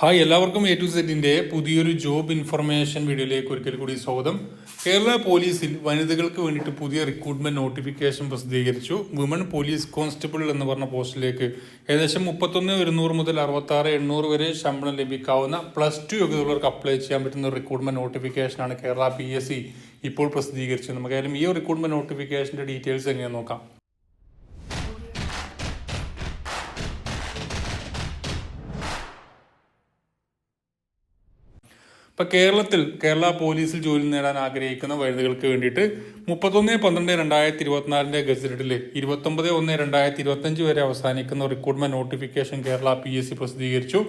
Hi എല്ലാവർക്കും A to സെറ്റിന്റെ പുതിയൊരു ജോബ് ഇൻഫർമേഷൻ വീഡിയോയിലേക്ക് ഒരിക്കൽ കൂടി സ്വാഗതം. കേരള പോലീസിൽ വനിതകൾക്ക് വേണ്ടിയിട്ട് പുതിയ റിക്രൂട്ട്മെന്റ് നോട്ടിഫിക്കേഷൻ പ്രസിദ്ധീകരിച്ചു. വുമൺ പോലീസ് കോൺസ്റ്റബിൾ എന്ന് പറഞ്ഞ പോസ്റ്റിലേക്ക് ഏകദേശം മുപ്പത്തൊന്ന് ഒരുന്നൂറ് മുതൽ അറുപത്തി ആറ് എണ്ണൂറ് വരെ ശമ്പളം ലഭിക്കാവുന്ന പ്ലസ് ടു യോഗ്യതയുള്ളവർക്ക് അപ്ലൈ ചെയ്യാൻ പറ്റുന്ന റിക്രൂട്ട്മെന്റ് നോട്ടിഫിക്കേഷനാണ് കേരള പി എസ് സി ഇപ്പോൾ പ്രസിദ്ധീകരിച്ചത്. നമുക്കായാലും ഈ റിക്രൂട്ട്മെന്റ് നോട്ടിഫിക്കേഷന്റെ ഡീറ്റെയിൽസ് എങ്ങനെ നോക്കാം. ഇപ്പൊ കേരളത്തിൽ കേരള പോലീസിൽ ജോലി നേടാൻ ആഗ്രഹിക്കുന്ന വനിതകൾക്ക് വേണ്ടിയിട്ട് മുപ്പത്തൊന്ന് പന്ത്രണ്ട് രണ്ടായിരത്തി ഇരുപത്തിനാലിന്റെ ഗസറ്റിൽ ഇരുപത്തൊമ്പത് ഒന്ന് രണ്ടായിരത്തി ഇരുപത്തഞ്ച് വരെ അവസാനിക്കുന്ന recruitment notification Kerala P S C പ്രസിദ്ധീകരിച്ചു.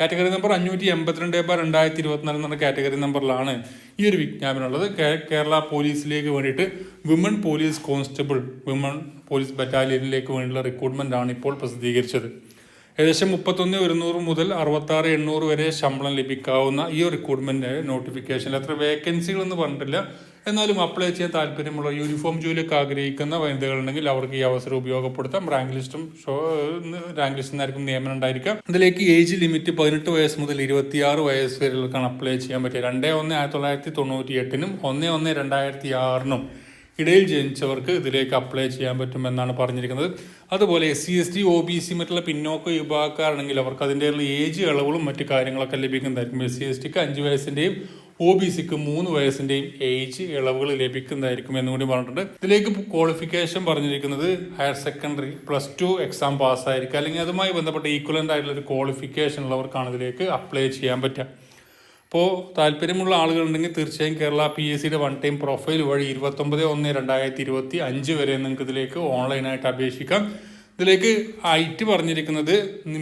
കാറ്റഗറി നമ്പർ അഞ്ഞൂറ്റി എൺപത്തിരണ്ട് ബാർ രണ്ടായിരത്തി ഇരുപത്തിനാല് എന്ന കാറ്റഗറി നമ്പറിലാണ് ഈ ഒരു വിജ്ഞാപനം ഉള്ളത് കേരള പോലീസിലേക്ക് വേണ്ടിയിട്ട് women police constable women police ബറ്റാലിയനിലേക്ക് വേണ്ടിയുള്ള റിക്രൂട്ട്മെന്റ് ആണ് ഇപ്പോൾ പ്രസിദ്ധീകരിച്ചത്. ഏകദേശം മുപ്പത്തൊന്ന് ഒരുന്നൂറ് മുതൽ അറുപത്താറ് എണ്ണൂറ് വരെ ശമ്പളം ലഭിക്കാവുന്ന ഈ റിക്രൂട്ട്മെന്റ് നോട്ടിഫിക്കേഷൻ അത്ര വേക്കൻസികൾ എന്ന് പറഞ്ഞിട്ടില്ല എന്നാലും അപ്ലൈ ചെയ്യാൻ താല്പര്യമുള്ള യൂണിഫോം ജോലിയൊക്കെ ആഗ്രഹിക്കുന്ന വനിതകളുണ്ടെങ്കിൽ അവർക്ക് ഈ അവസരം ഉപയോഗപ്പെടുത്താം. റാങ്ക് ലിസ്റ്റും റാങ്ക് ലിസ്റ്റിൽ നിന്നായിരിക്കും നിയമനം ഉണ്ടായിരിക്കാം ഇതിലേക്ക് ഏജ് ലിമിറ്റ് പതിനെട്ട് വയസ്സ് മുതൽ ഇരുപത്തിയാറ് വയസ്സ് വരെയുള്ളവർക്കാണ് അപ്ലൈ ചെയ്യാൻ പറ്റുക. രണ്ടേ ഒന്ന് ആയിരത്തി തൊള്ളായിരത്തി തൊണ്ണൂറ്റി എട്ടിനും ഒന്ന് ഒന്ന് രണ്ടായിരത്തി ആറിനും ഇടയിൽ ജനിച്ചവർക്ക് ഇതിലേക്ക് അപ്ലൈ ചെയ്യാൻ പറ്റുമെന്നാണ് പറഞ്ഞിരിക്കുന്നത്. അതുപോലെ S C S T O B C മറ്റുള്ള പിന്നോക്ക വിഭാഗക്കാരാണെങ്കിൽ അവർക്ക് അതിന്റെ ഏജ് ഇളവുകളും മറ്റു കാര്യങ്ങളൊക്കെ ലഭിക്കുന്നതായിരിക്കും. എസ് സി എസ് ടിക്ക് അഞ്ച് വയസ്സിന്റെയും ഒ ബി സിക്ക് മൂന്ന് വയസ്സിന്റെയും ഏജ് ഇളവുകൾ ലഭിക്കുന്നതായിരിക്കും എന്നുകൂടി പറഞ്ഞിട്ടുണ്ട്. ഇതിലേക്ക് ക്വാളിഫിക്കേഷൻ പറഞ്ഞിരിക്കുന്നത് higher secondary plus two exam പാസ്സായിരിക്കും അല്ലെങ്കിൽ അതുമായി ബന്ധപ്പെട്ട ഈക്വലന്റ് ആയിട്ടുള്ള ഒരു ക്വാളിഫിക്കേഷൻ ഉള്ളവർക്കാണ് ഇതിലേക്ക് അപ്ലൈ ചെയ്യാൻ പറ്റുക. അപ്പോൾ താല്പര്യമുള്ള ആളുകളുണ്ടെങ്കിൽ തീർച്ചയായും കേരള പി എസ് സിയുടെ വൺ ടൈം പ്രൊഫൈൽ വഴി ഇരുപത്തൊമ്പത് ഒന്ന് രണ്ടായിരത്തി ഇരുപത്തി അഞ്ച് വരെ നിങ്ങൾക്ക് ഇതിലേക്ക് ഓൺലൈനായിട്ട് അപേക്ഷിക്കാം. ഇതിലേക്ക് ഹൈറ്റ് പറഞ്ഞിരിക്കുന്നത്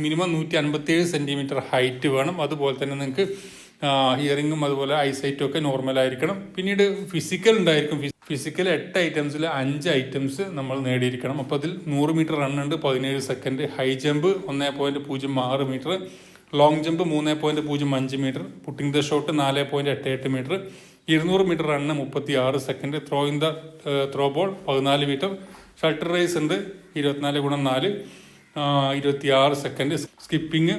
മിനിമം നൂറ്റി അൻപത്തേഴ് സെന്റിമീറ്റർ ഹൈറ്റ് വേണം. അതുപോലെ തന്നെ നിങ്ങൾക്ക് ഹിയറിങ്ങും അതുപോലെ ഐസൈറ്റും ഒക്കെ നോർമൽ ആയിരിക്കണം. പിന്നീട് ഫിസിക്കൽ ഉണ്ടായിരിക്കും. ഫിസിക്കൽ എട്ട് ഐറ്റംസിൽ അഞ്ച് ഐറ്റംസ് നമ്മൾ നേടിയിരിക്കണം. അപ്പോൾ അതിൽ നൂറ് മീറ്റർ റണ്ണുണ്ട് പതിനേഴ് സെക്കൻഡ് ഹൈ ജമ്പ് ഒന്നേ പോയിന്റ് പൂജ്യം ആറ് മീറ്റർ ലോങ് ജമ്പ് മൂന്ന് പോയിന്റ് പൂജ്യം അഞ്ച് മീറ്റർ പുട്ടിംഗ് ദ ഷോട്ട് നാല് പോയിന്റ് എട്ട് എട്ട് മീറ്റർ ഇരുന്നൂറ് മീറ്റർ റണ്ണ് മുപ്പത്തി ആറ് second throw in the throw ball പതിനാല് മീറ്റർ ഷട്ടർ റേസ് ഉണ്ട് ഇരുപത്തിനാല് ഗുണം നാല് ഇരുപത്തി ആറ് second skipping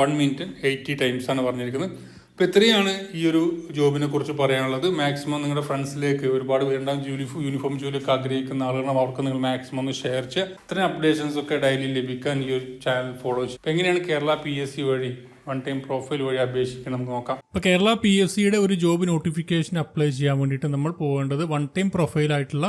one minute eighty times ആണ് പറഞ്ഞിരിക്കുന്നത്. അപ്പോൾ ഇത്രയാണ് ഈ ഒരു ജോബിനെ കുറിച്ച് പറയാനുള്ളത്. മാക്സിമം നിങ്ങളുടെ ഫ്രണ്ട്സിലേക്ക് ഒരുപാട് പേരുണ്ടാകും യൂണിഫോം യൂണിഫോം ജോലിയൊക്കെ ആഗ്രഹിക്കുന്ന ആളുകളും അവർക്ക് നിങ്ങൾ മാക്സിമം ഒന്ന് ഷെയർ ചെയ്യുക. ഇത്രയും അപ്ഡേഷൻസ് ഒക്കെ ഡെയിലി ലഭിക്കാൻ ഈ ഒരു ചാനൽ ഫോളോ ചെയ്യും എങ്ങനെയാണ് കേരള പി എസ് സി വഴി വൺ ടൈം പ്രൊഫൈൽ വഴി അപേക്ഷിക്കണം നമുക്ക് നോക്കാം. ഇപ്പോൾ കേരള പി എസ് സിയുടെ ഒരു ജോബ് നോട്ടിഫിക്കേഷൻ അപ്ലൈ ചെയ്യാൻ വേണ്ടിയിട്ട് നമ്മൾ പോകേണ്ടത് വൺ ടൈം പ്രൊഫൈലായിട്ടുള്ള